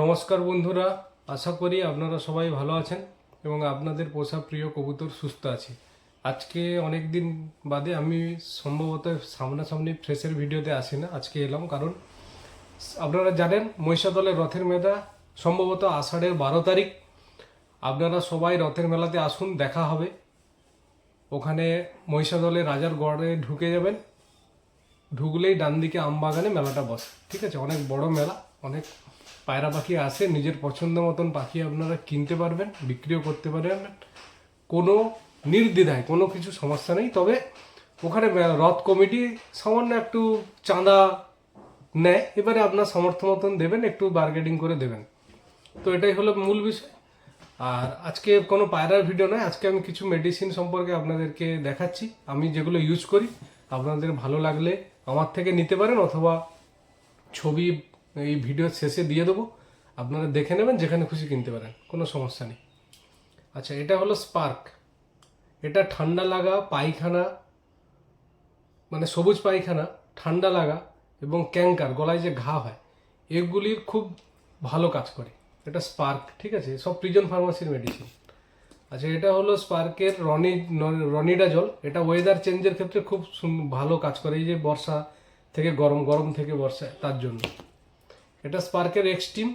নমস্কার বন্ধুরা, আশা করি আপনারা সবাই ভালো আছেন এবং আপনাদের পোষা প্রিয় কবুতর সুস্থ আছে। আজকে অনেক দিন বাদে আমি সম্ভবত সামনাসামনি ফ্রেশের ভিডিওতে আসি না আজকে এলাম কারণ আপনারা জানেন মহিষাদলের রথের মেলা সম্ভবত আষাঢ়ের বারো তারিখ। আপনারা সবাই রথের মেলাতে আসুন, দেখা হবে। ওখানে মহিষাদলের রাজার গড়ে ঢুকে যাবেন। ঢুকলেই ডান দিকে আমবাগানে মেলাটা বসে। ঠিক আছে, অনেক বড় মেলা, অনেক পায়রা পাখি আসে নিজের পছন্দ মতন পাখি আপনারা কিনতে পারবেন, বিক্রিও করতে পারবেন কোনো নির্দ্বিধায়, কোনো কিছু সমস্যা নেই। তবে ওখানে রথ কমিটি সামান্য একটু চাঁদা নেয়। এবারে আপনার সমর্থ মতন দেবেন, একটু বার্গেটিং করে দেবেন। তো এটাই হলো মূল বিষয়। আর আজকে কোনো পায়রার ভিডিও নয়, আজকে আমি কিছু মেডিসিন সম্পর্কে আপনাদেরকে দেখাচ্ছি। আমি যেগুলো ইউজ করি, আপনাদের ভালো লাগলে আমার থেকে নিতে পারেন অথবা ছবি এই ভিডিওর শেষে দিয়ে দেবো। আপনারা দেখে নেবেন, যেখানে খুশি কিনতে পারেন। কোনো সমস্যা নেই। আচ্ছা এটা হলো স্পার্ক। এটা ঠান্ডা লাগা, পায়খানা মানে সবুজ পায়খানা, ঠান্ডা লাগা এবং ক্যাঙ্কার গলায় যে ঘা হয় এগুলির খুব ভালো কাজ করে। এটা স্পার্ক, ঠিক আছে? সব প্রিজন ফার্মাসির মেডিসিন। আচ্ছা এটা হলো স্পার্কের রনি রনিডা জল এটা ওয়েদার চেঞ্জের ক্ষেত্রে খুব ভালো কাজ করে। এই যে বর্ষা থেকে গরম গরম থেকে বর্ষা, তার জন্য। এটা স্পার্কের এক্সট্রিম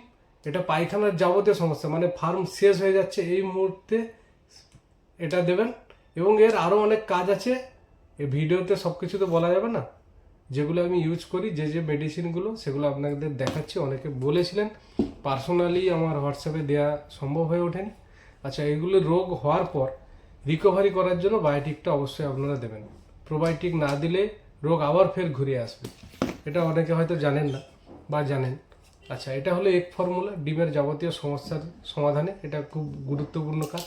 এটা পায়খানার যাবতীয় সমস্যা মানে ফার্ম শেষ হয়ে যাচ্ছে এই মুহূর্তে এটা দেবেন। এবং এর আরও অনেক কাজ আছে, এই ভিডিওতে সব কিছু তো বলা যাবে না। যেগুলো আমি ইউজ করি, যে যে মেডিসিনগুলো সেগুলো আপনাদের দেখাচ্ছি। অনেকে বলেছিলেন পার্সোনালি আমার হোয়াটসঅ্যাপে দেওয়া সম্ভব হয়ে ওঠেনি। আচ্ছা এগুলো রোগ হওয়ার পর রিকভারি করার জন্য বায়োটিকটা অবশ্যই আপনারা দেবেন। প্রোবায়োটিক না দিলে রোগ আবার ফের ঘুরে আসবে। এটা অনেকে হয়তো জানেন না বা জানেন। আচ্ছা এটা হলো এক ফর্মুলা, ডিমের যাবতীয় সমস্যার সমাধানে। এটা খুব গুরুত্বপূর্ণ কাজ।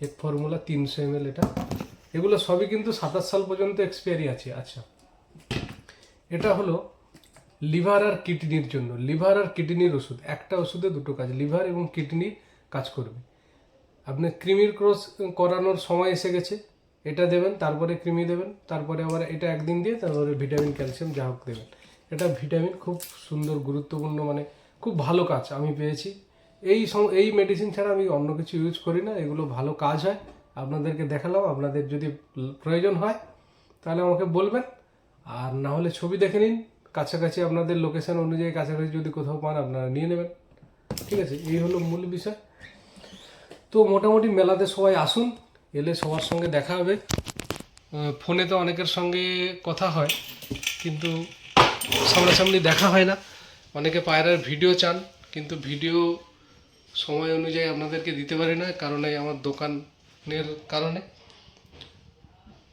এক ফর্মুলা, তিনশো এম এটা। এগুলো সবই কিন্তু সাতাশ সাল পর্যন্ত এক্সপায়ারি আছে। আচ্ছা এটা হলো লিভার আর কিডনির জন্য। লিভার আর কিডনির ওষুধ, একটা ওষুধে দুটো কাজ, লিভার এবং কিডনির কাজ করবে। আপনি ক্রিমির ক্রস করানোর সময় এসে গেছে, এটা দেবেন, তারপরে ক্রিমি দেবেন, তারপরে আবার এটা একদিন দিয়ে, তারপরে ভিটামিন, ক্যালসিয়াম, যা হোক দেবেন। এটা ভিটামিন খুব সুন্দর, গুরুত্বপূর্ণ মানে খুব ভালো কাজ আমি পেয়েছি। এই সম- এই মেডিসিন ছাড়া আমি অন্য কিছু ইউজ করি না, এগুলো ভালো কাজ হয়। আপনাদেরকে দেখালাম, আপনাদের যদি প্রয়োজন হয়, তাহলে আমাকে বলবেন। আর না হলে ছবি দেখে নিন। কাছাকাছি আপনাদের লোকেশান অনুযায়ী কাছাকাছি যদি কোথাও পান, আপনারা নিয়ে নেবেন। ঠিক আছে, এই হলো মূল বিষয়। তো মোটামুটি মেলাতে সবাই আসুন, এলে সবার সঙ্গে দেখা হবে। ফোনে তো অনেকের সঙ্গে কথা হয়, কিন্তু সামনাসামনি দেখা হয় না। অনেকে পায়রার ভিডিও চান, কিন্তু ভিডিও সময় অনুযায়ী আপনাদেরকে দিতে পারি না, কারণ এই আমার দোকানের কারণে।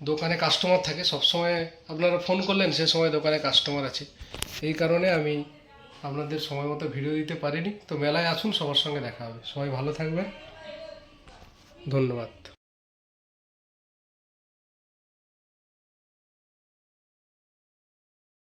দোকানে কাস্টমার থাকে সব সময় আপনারা ফোন করলেন, সে সময় দোকানে কাস্টমার আছে। এই কারণে আমি আপনাদের সময় মতো ভিডিও দিতে পারিনি। তো মেলায় আসুন, সবার সঙ্গে দেখা হবে। সবাই ভালো থাকবেন। ধন্যবাদ।